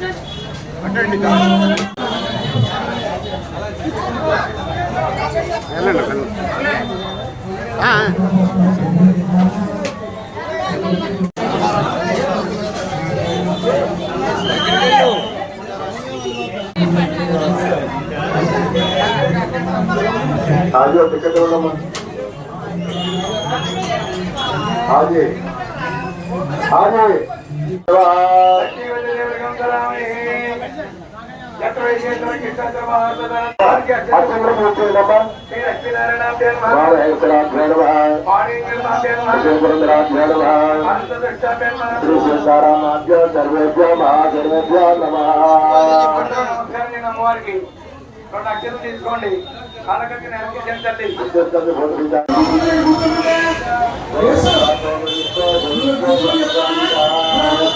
ஆ ஆஜே பக்கத்துல உள்ளமா ஆஜே ஆஜே சிவாஜி శ్రీసారామాభ్యో సర్వేభ్యో మహాసర్వేభ్యో నమ నమ్మ వారికి రెండు అక్షరం తీసుకోండి కాలకకి నెలకి చెందండి